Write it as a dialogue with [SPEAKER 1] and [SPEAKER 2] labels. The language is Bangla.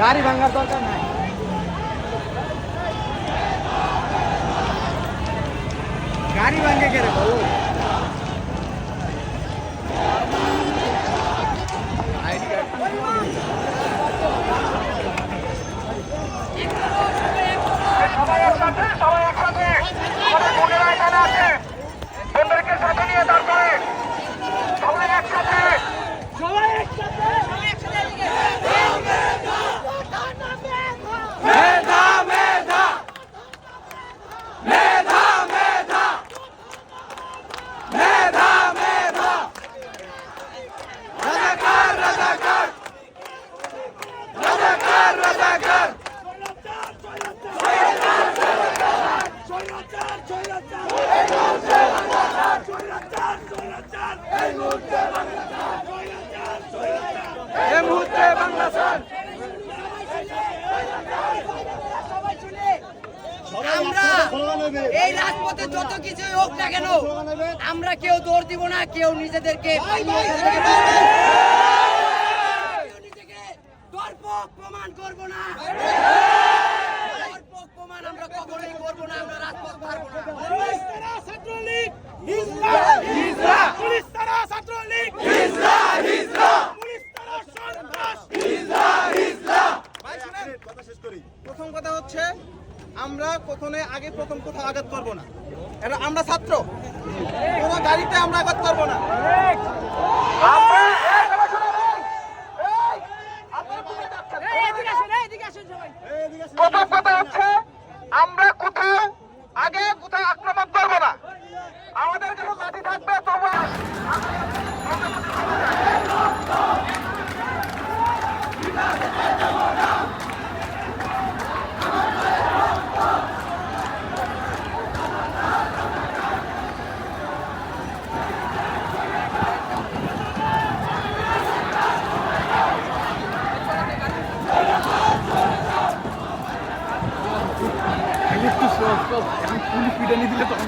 [SPEAKER 1] গাড়ি ভাঙার দরকার নাই। গাড়ি ভাঙে কে রে বলো
[SPEAKER 2] সবাই একসাথে
[SPEAKER 1] এই মুহূর্তে বাংলা স্যার।
[SPEAKER 3] আমরা এই রাজপথে যত কিছুই হোক না কেন আমরা কেউ দৌড় দিব না কেউ নিজেদেরকে প্রমাণ করব না দর্পক প্রমাণ আমরা কখনোই করব না আমরা রাজপথ পারব না
[SPEAKER 1] হিজরা
[SPEAKER 2] পুলিশ তারা ছাত্রলীগ
[SPEAKER 1] হিজরা হিজরা
[SPEAKER 2] পুলিশ তারা সন্ত্রাস
[SPEAKER 4] প্রথম কথা হচ্ছে আমরা কখনো আগে প্রথম কোথাও আঘাত করব না এটা আমরা ছাত্র কোনো গাড়িতে আমরা আঘাত করব না
[SPEAKER 1] একটু সব সব এখন পুলিশ পিটানি দিলে তখন